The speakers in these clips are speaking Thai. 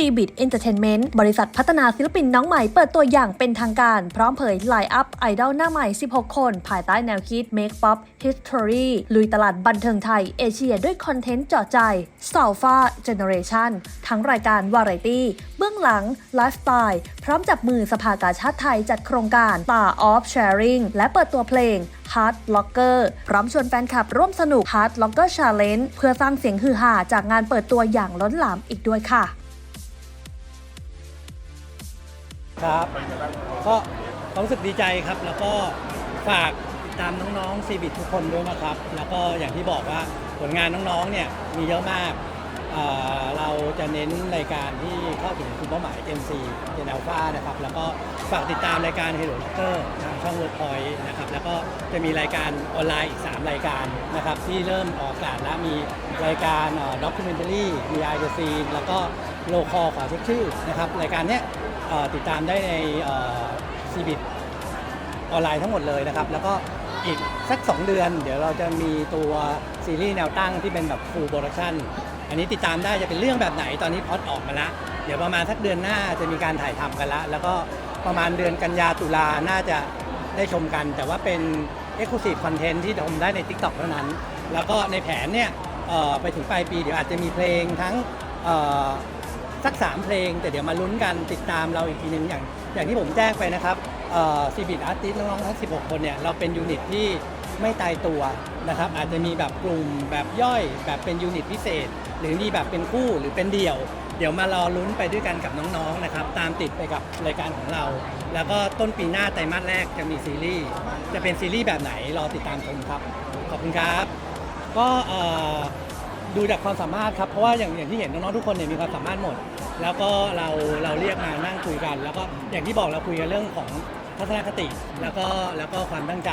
c b i t Entertainment บริษัทพัฒนาศิลปินน้องใหม่เปิดตัวอย่างเป็นทางการ พร้อมเผยไลน์อัพไอดอลหน้าใหม่ 16 คน ภายใต้แนวคิด Make Pop History ลุยตลาดบันเทิงไทย เอเชียด้วยคอนเทนต์เจาะใจ s a l f a Generation ทั้งรายการวาไรตี้ เบื้องหลัง ไลฟ์สไตล์ พร้อมจับมือสภากาชาติไทยจัดโครงการ Star of Sharing และเปิดตัวเพลง Hard Locker พร้อมชวนแฟนคลับร่วมสนุก Hard Locker Challenge เพื่อสร้างเสียงฮือฮาจากงานเปิดตัวอย่างล้นหลามอีกด้วยค่ะ ครับ ก็ความรู้สึกดีใจครับ แล้วก็ฝากติดตามน้องๆซีบิทุกคนด้วยนะครับ แล้วก็อย่างที่บอกว่าผลงานน้องๆเนี่ยมีเยอะมากเอ่อเราจะเน้นรายการที่เข้าถึงกลุ่มเป้าหมาย Gen C Gen Alpha นะครับ แล้วก็ฝากติดตามรายการ Hello Locker ทางช่อง Workpoint นะครับ แล้วก็จะมีรายการออนไลน์อีก 3 รายการนะครับ ที่เริ่มออกอากาศแล้วมีรายการด็อกิเมนทารีมีไอเดซีนแล้วก็โลคอขอเช็คชื่อนะครับ รายการเนี้ย เอ่อติดตามได้ในซีบิทออนไลน์ทั้งหมดเลยนะครับ แล้วก็อีกสัก 2 เดือน เดี๋ยวเราจะมีตัวซีรีส์แนวตั้งที่เป็นแบบฟูลโปรดักชันอันนี้ติดตามได้จะเป็นเรื่องแบบไหนตอนนี้พอดออกมาล้วเดี๋ยวประมาณสักเดือนหน้าจะมีการถ่ายทำกันละ แล้วก็ประมาณเดือนกันยาตุลาน่าจะได้ชมกัน แต่ว่าเป็น Exclusive Content ที่ชมได้ใน TikTok เท่านั้น แล้วก็ในแผนเนี่ยเอ่อไปถึงปลายปีเดี๋ยวอาจจะมีเพลงทั้งเอ่อ สักสามเพลง แต่เดี๋ยวมาลุ้นกันติดตามเราอีกทีหนึ่งอย่างอย่างที่ผมแจ้งไปนะครับซีบิทอาร์ติสน้องๆทั้ง 16 คนเนี่ยเราเป็นยูนิตที่ไม่ตายตัวนะครับอาจจะมีแบบกลุ่มแบบย่อยแบบเป็นยูนิตพิเศษ หรือมีแบบเป็นคู่หรือเป็นเดี่ยว เดี๋ยวมารอลุ้นไปด้วยกันกับน้องๆนะครับตามติดไปกับรายการของเรา แล้วก็ต้นปีหน้าไตรมาสแรกจะมีซีรีส์จะเป็นซีรีส์แบบไหนรอติดตามชมครับ ขอบคุณครับ ก็ ดูจากความสามารถครับ เพราะว่าอย่างอย่างที่เห็นน้องๆทุกคนเนี่ยมีความสามารถหมด แล้วก็เราเราเรียกมานั่งคุยกัน แล้วก็อย่างที่บอกเราคุยกันเรื่องของทัศนคติ แล้วก็แล้วก็ความตั้งใจ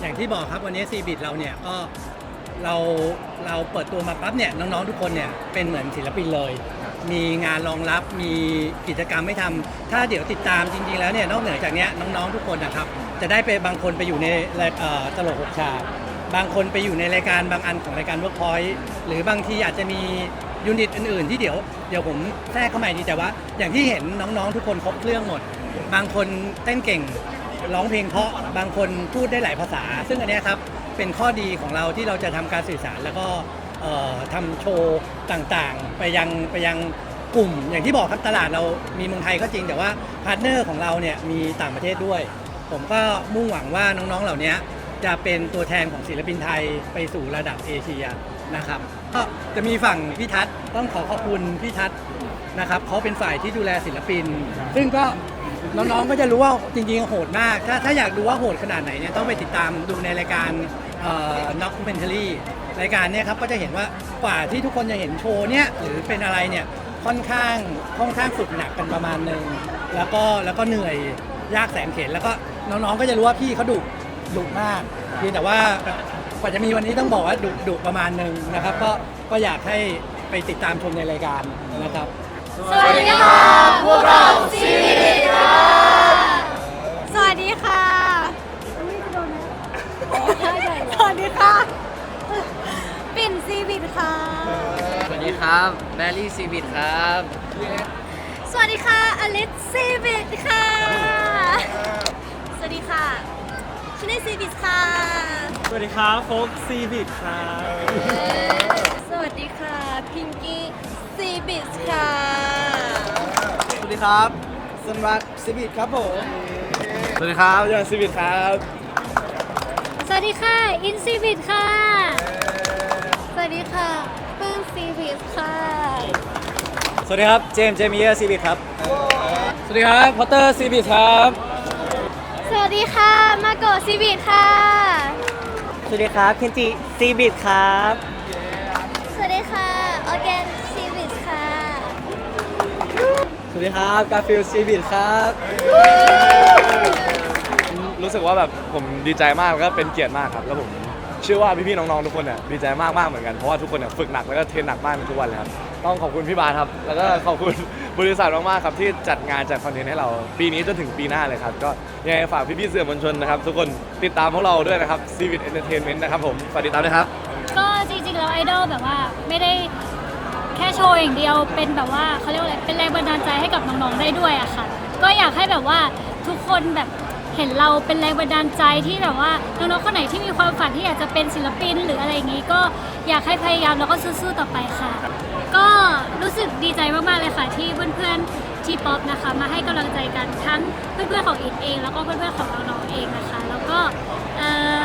อย่างที่บอกครับวันนี้ซีบิทเราเนี่ยก็เราเราเปิดตัวมาปั๊บเนี่ยน้องๆทุกคนเนี่ยเป็นเหมือนศิลปินเลย มีงานรองรับมีกิจกรรมไม่ทำถ้าเดี๋ยวติดตามจริงๆแล้วเนี่ยนอกเหนือจากเนี้ยน้องๆทุกคนนะครับจะได้ไปบางคนไปอยู่ในตลกหกฉา บางคนไปอยู่ในรายการบางอันของรายการ Workpoint หรือบางทีอาจจะมียูนิตอื่น ๆ ที่เดี๋ยวเดี๋ยวผมแทรกเข้ามาอีกทีแต่ว่า อย่างที่เห็นน้องๆ ทุกคนครบเครื่องหมด บางคนเต้นเก่งร้องเพลงเพราะบางคนพูดได้หลายภาษา ซึ่งอันเนี้ยครับเป็นข้อดีของเราที่เราจะทำการสื่อสารแล้วก็เอ่อทำโชว์ต่างๆ ไปยังไปยังกลุ่ม อย่างที่บอกครับตลาดเรามีเมืองไทยก็จริง แต่ว่าพาร์ทเนอร์ของเราเนี่ยมีต่างประเทศด้วย ผมก็มุ่งหวังว่าน้องๆเหล่านี้ จะเป็นตัวแทนของศิลปินไทยไปสู่ระดับเอเชียนะครับก็จะมีฝั่งพี่ทัศน์ต้องขอขอบคุณพี่ทัศน์นะครับเขาเป็นฝ่ายที่ดูแลศิลปิน ซึ่งก็น้องๆก็จะรู้ว่าจริงๆโหดมาก ถ้าถ้าอยากดูว่าโหดขนาดไหนเนี่ยต้องไปติดตามดูในรายการเอ่อ documentary รายการเนี่ยครับก็จะเห็นว่ากว่าที่ทุกคนจะเห็นโชว์เนี่ยหรือเป็นอะไรเนี่ยค่อนข้างค่อนข้างฝึกหนักกันประมาณหนึ่งแล้วก็แล้วก็เหนื่อยยากแสนเข็นแล้วก็น้องๆก็จะรู้ว่าพี่เขาดุ ดุมากเพียงแต่ว่ากว่าจะมีวันนี้ต้องบอกว่าดุดุประมาณหนึ่งนะครับ ก็ก็อยากให้ไปติดตามชมในรายการนะครับ สวัสดีค่ะพวกเราซีวิตค่ะสวัสดีค่ะสวัสดีค่ะ ปิ่นซีวิตค่ะ สวัสดีครับแบลลี่ซีบิทครับ สวัสดีค่ะ อลิสซีวิตค่ะ สวัสดีค่ะ ชินเนซีวิตค่ะ สวัสดีครับโฟกซีบิทครับสวัสดีค่ะพิงกี้ซีบิตค่ะ สวัสดีครับสนวัตซิบิทครับผม สวัสดีครับยอนซีบิทครับ สวัสดีค่ะอินซีวิตค่ะ สวัสดีค่ะปื้มซีวิตค่ะ สวัสดีครับ เจมส์เจมี่ซีบิทครับ สวัสดีครับพอตเตอร์ซีบิทครับส วัสดีค่ะ มาโกะซีวิตค่ะ สวัสดีครับเคนจิซีบิทครับ สวัสดีค่ะออแกนซีวิตค่ะ สวัสดีครับกาฟิลซีบิทครับ รู้สึกว่าแบบผมดีใจมากแล้วก็เป็นเกียรติมากครับ แล้วผมเชื่อว่าพี่ๆน้องๆทุกคนเนี่ยดีใจมากๆเหมือนกันเพราะว่าทุกคนเนี่ยฝึกหนักแล้วก็เทรนหนักมากในทุกวันเลยครับ ต้องขอบคุณพี่บาสครับ แล้วก็ขอบคุณบริษัทมากๆครับที่จัดงานจัดคอนเทนต์ให้เรา ปีนี้จนถึงปีหน้าเลยครับ ก็ยังไงฝากพี่ๆสื่อมวลชนนะครับ ทุกคนติดตามพวกเราด้วยนะครับ c ีวิ t Entertainment นะครับผมฝากติดตามด้วยครับ ก็จริงๆแล้วไอดอลแบบว่าไม่ได้แค่โชว์อย่างเดียวเป็นแบบว่าเขาเรียกว่าอะไรเป็นแรงบันดาลใจให้กับน้องๆได้ด้วยอะค่ะ ก็อยากให้แบบว่าทุกคนแบบเห็นเราเป็นแรงบันดาลใจที่แบบว่าน้องๆคนไหนที่มีความฝันที่อยากจะเป็นศิลปินหรืออะไรอย่างนี้ก็ อยากให้พยายามแล้วก็สู้ๆต่อไปค่ะ ก็รู้สึกดีใจมากๆเลยค่ะ ที่เพื่อนๆที่ป๊อปนะคะ มาให้กำลังใจกันทั้งเพื่อนๆของอินเอง แล้วก็เพื่อนๆของน้องๆเองนะคะ แล้วก็เอ่อ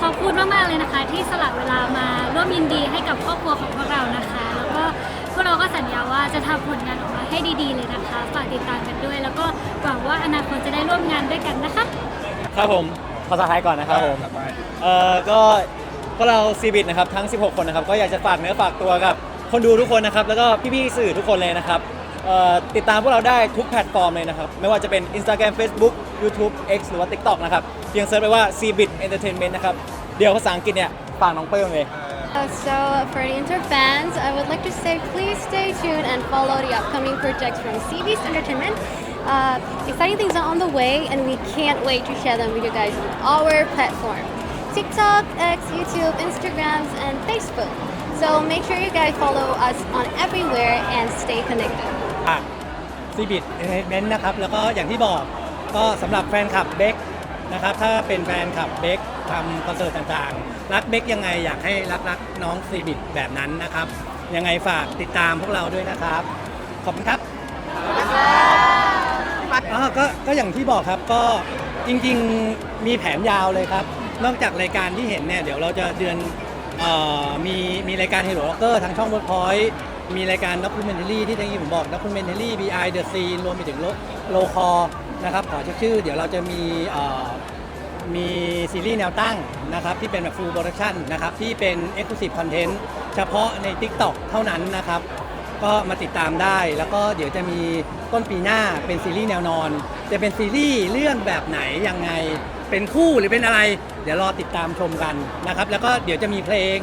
ขอบคุณมากๆเลยนะคะ ที่สละเวลามาร่วมยินดีให้กับครอบครัวของพวกเรานะคะ แล้วก็พวกเราก็สัญญาว่าจะทำผลงานออกมาให้ดีๆเลยนะคะฝากติดตามกันด้วย แล้วก็หวังว่าอนาคตจะได้ร่วมงานด้วยกันนะคะ ครับผมภาษาไทยก่อนนะครับผม เอ่อ ก็พ วกเราซีบิทนะครับทั้ง 16 คนนะครับก็อยากจะฝากเนื้อฝากตัวกับ คนดูทุกคนนะครับแล้วก็พี่ๆสื่อทุกคนเลยนะครับเอ่อติดตามพวกเราได้ทุกแพลตฟอร์มเลยนะครับ ไม่ว่าจะเป็น Instagram Facebook YouTube X หรือว่า TikTok นะครับเพียงเซิร์ชไปว่า Cbit Entertainment นะครับเดี๋ยวภาษาอังกฤษเนี่ยฝากน้องเปิ้ลเลย Uh, so for the Inter fans, I would like to say please stay tuned and follow the upcoming projects from CB's Entertainment. Uh, exciting things are on the way, and we can't wait to share them with you guys on our platform TikTok, X, YouTube, Instagrams, and Facebook. So make sure you guys follow us on everywhere and stay connected. อะซีบิทเอนเตอร์เทนเมนต์นะครับ แล้วก็อย่างที่บอกก็สำหรับแฟนคลับเบคนะครับ ถ้าเป็นแฟนคลับเบคทำคอนเสิร์ตต่างๆ รักเบคยังไงอยากให้รักรักน้องซีบิทแบบนั้นนะครับ ยังไงฝากติดตามพวกเราด้วยนะครับ ขอบคุณครับอ๋อก็ก็อย่างที่บอกครับก็จริงๆมีแผนยาวเลยครับ นอกจากรายการที่เห็นเนี่ยเดี๋ยวเราจะเดือนเอ่อมีมีรายการ Hero Rocker ทางช่อง Workpoint มีรายการด็อกิเมนท r y ที่ทางที่ผมบอกด็อกิเมนท r y BI The Scene รวมไปถึงโลโลคอนะครับขอเช็คชื่อ เดี๋ยวเราจะมีเอ่อมีซีรีส์แนวตั้งนะครับที่เป็นแบบ full production นะครับที่เป็น exclusive content เฉพาะใน TikTok เท่านั้นนะครับ ก็มาติดตามได้แล้วก็เดี๋ยวจะมีต้นปีหน้าเป็นซีรีส์แนวนอน จะเป็นซีรีส์เรื่องแบบไหนยังไง เป็นคู่หรือเป็นอะไร เดี๋ยวรอติดตามชมกันนะครับ แล้วก็เดี๋ยวจะมีเพลง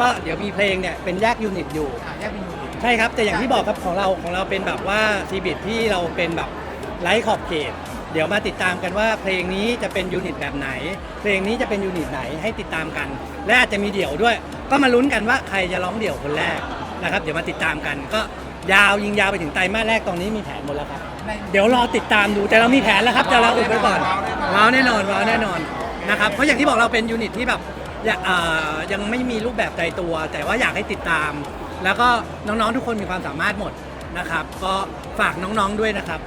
ก็เดี๋ยวมีเพลงเนี่ยเป็นแยกยูนิตอยู่ใช่ครับ แต่อย่างที่บอกครับของเราของเราเป็นแบบว่าซีบิทที่เราเป็นแบบไร้ขอบเขต เดี๋ยวมาติดตามกันว่าเพลงนี้จะเป็นยูนิตแบบไหน เพลงนี้จะเป็นยูนิตไหนให้ติดตามกัน และอาจจะมีเดี่ยวด้วย ก็มาลุ้นกันว่าใครจะร้องเดี่ยวคนแรกนะครับ เดี๋ยวมาติดตามกันก็ ยาวยิงยาวไปถึงไตรมาสแรกตอนนี้มีแผนหมดแล้วครับ เดี๋ยวรอติดตามดูแต่เรามีแผนแล้วครับแต่เราอุบไว้ก่อนว้าวแน่นอนว้าวแน่นอนนะครับเพราะอย่างที่บอกเราเป็นยูนิตที่แบบอย่าอ่ายังไม่มีรูปแบบใจตัว แต่ว่าอยากให้ติดตาม แล้วก็น้องๆทุกคนมีความสามารถหมดนะครับ ก็ฝากน้องๆด้วยนะครับ